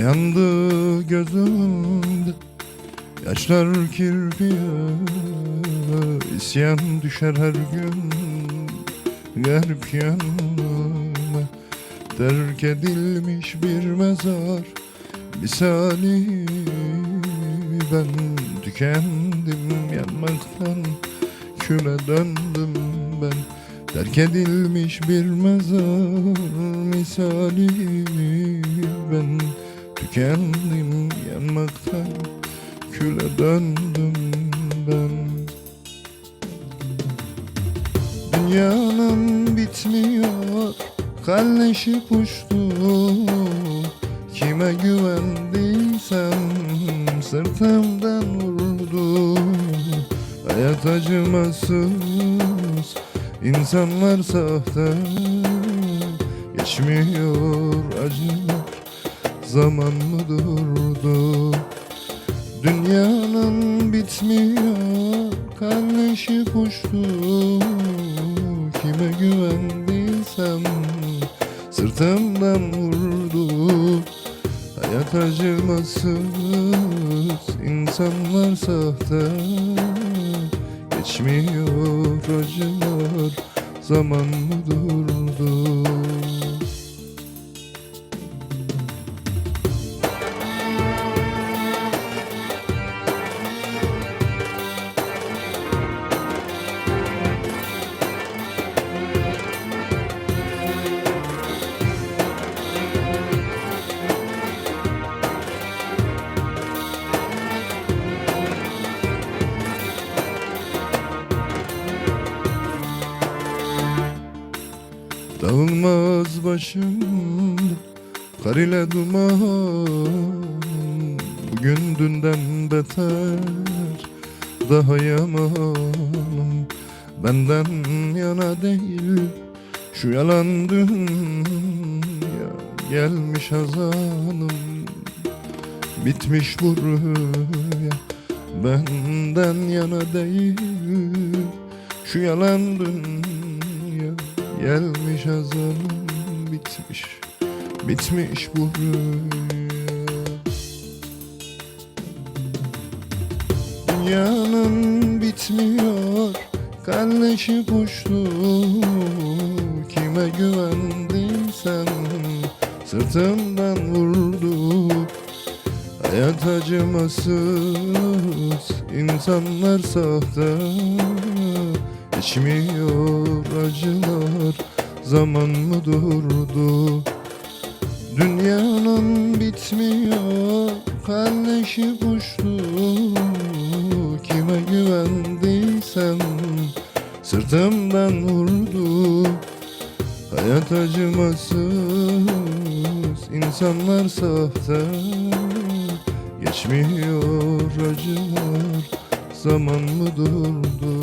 Yandı gözümde Yaşlar kirpiye isyan düşer her gün. Garip yanıma Terk edilmiş bir mezar Misali ben tükendim yanmaktan Küle döndüm ben. Terk edilmiş bir mezar misali ben Tükendim yanmaktan küle döndüm ben. Dünyanın bitmiyor kalleşip uçtu Kime güvendiysem sırtımdan vurdu. Hayat acımasız insanlar sahte. Geçmiyor acılar zaman mı durdu? Dünyanın bitmiyor kalleşip uçtu Kime güvendiysem sırtımdan vurdu. Hayat acımasız insanlar sahte. Geçmiyor acılar. Zaman mı durdu Dağılmaz başımda Kar ile duman. Bugün dünden beter Daha yamanım Benden yana değil Şu yalan dünya. Gelmiş hazanım Bitmiş bu rüya. Benden yana değil Şu yalan dünya Gelmiş hazanım bitmiş. Bitmiş bu rüya. Dünyanın bitmiyor Kalleşip uçtu Kime güvendiysem Sırtımdan vurdu. Hayat acımasız insanlar sahte Geçmiyor acılar Zaman mı durdu? Dünyanın bitmiyor Kalleşip uçtu Kime güvendiysem Sırtımdan vurdu. Hayat acımasız insanlar sahte. Geçmiyor acılar Zaman mı durdu